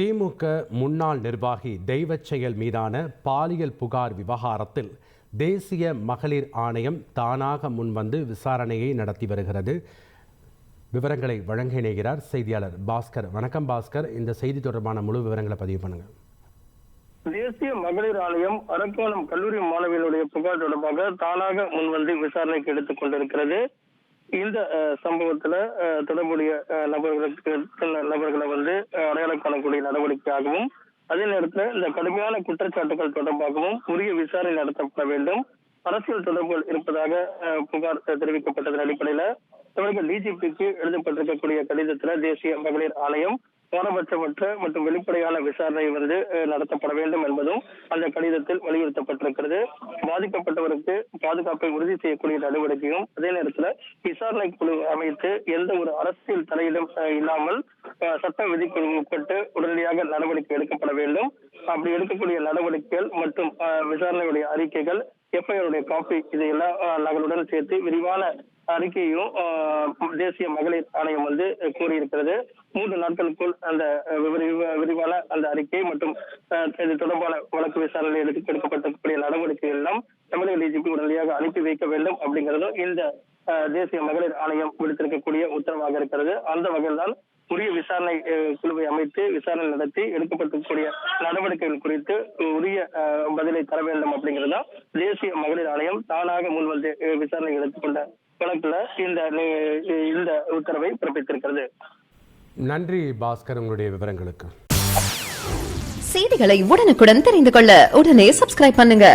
திமுக முன்னாள் நிர்வாகி தெய்வச் செயல் மீதான பாலியல் புகார் விவகாரத்தில் தேசிய மகளிர் ஆணையம் தானாக முன்வந்து விசாரணையை நடத்தி வருகிறது. விவரங்களை வழங்க இணைகிறார் செய்தியாளர் பாஸ்கர். வணக்கம் பாஸ்கர். இந்த செய்தி தொடர்பான முழு விவரங்களை பதிவு பண்ணுங்க. தேசிய மகளிர் ஆணையம் அரக்கோணம் கல்லூரி மாணவியினுடைய புகார் தொடர்பாக தானாக முன்வந்து விசாரணைக்கு எடுத்துக் கொண்டிருக்கிறது. இந்த சம்பவத்துல தொடர்புடைய நபர்களுக்கு நபர்களை வந்து அடையாளம் காணக்கூடிய நடவடிக்கையாகவும் அதே நேரத்தில் இந்த கடுமையான குற்றச்சாட்டுகள் தொடர்பாகவும் உரிய விசாரணை நடத்தப்பட வேண்டும். அரசியல் தொடர்புகள் இருப்பதாக அஹ், புகார் தெரிவிக்கப்பட்டதன் அடிப்படையில தமிழக டிஜிபிக்கு எழுதப்பட்டிருக்கக்கூடிய கடிதத்துல தேசிய மகளிர் ஆணையம் பாரபட்சமற்ற மற்றும் வெளிப்படையான விசாரணை வந்து நடத்தப்பட வேண்டும் என்பதும் அந்த கடிதத்தில் வலியுறுத்தப்பட்டிருக்கிறது. பாதிக்கப்பட்டவருக்கு பாதுகாப்பை உறுதி செய்யக்கூடிய நடவடிக்கையும் அதே நேரத்தில் விசாரணை குழு அமைத்து எந்த ஒரு அரசியல் தலையிலும் அஹ், இல்லாமல் சட்ட விதிக்கு உட்பட்டு உடனடியாக நடவடிக்கை எடுக்கப்பட வேண்டும். அப்படி எடுக்கக்கூடிய நடவடிக்கைகள் மற்றும் விசாரணையுடைய அறிக்கைகள் எஃப்ஐஆருடைய காப்பி இதையெல்லாம் அஹ், நகலுடன் சேர்த்து விரிவான அறிக்கையும் தேசிய மகளிர் ஆணையம் வந்து கூறியிருக்கிறது. மூன்று நாட்களுக்குள் அந்த விரிவான அந்த அறிக்கை மற்றும் இது தொடர்பான வழக்கு விசாரணை எடுக்க எடுக்கப்பட்டிருக்கக்கூடிய நடவடிக்கை எல்லாம் தமிழக டிஜிபி உடனடியாக அனுப்பி வைக்க வேண்டும் அப்படிங்கிறதும் இந்த தேசிய மகளிர் ஆணையம் விடுத்திருக்கக்கூடிய உத்தரவாக இருக்கிறது. அந்த வகையில் தான் உரிய விசாரணை குழுவை அமைத்து விசாரணை நடத்தி எடுக்கப்பட்டிருக்கக்கூடிய நடவடிக்கைகள் குறித்து உரிய பதிலை தர வேண்டும் அப்படிங்கிறதா தேசிய மகளிர் ஆணையம் தானாக முன்வந்து விசாரணை எடுத்துக்கொண்ட வழக்குல இந்த இந்த உத்தரவை பிறப்பித்திருக்கிறது. நன்றி பாஸ்கர் உங்களுடைய விவரங்களுக்கு. செய்திகளை உடனுக்குடன் தெரிந்து கொள்ள உடனே சப்ஸ்கிரைப் பண்ணுங்க.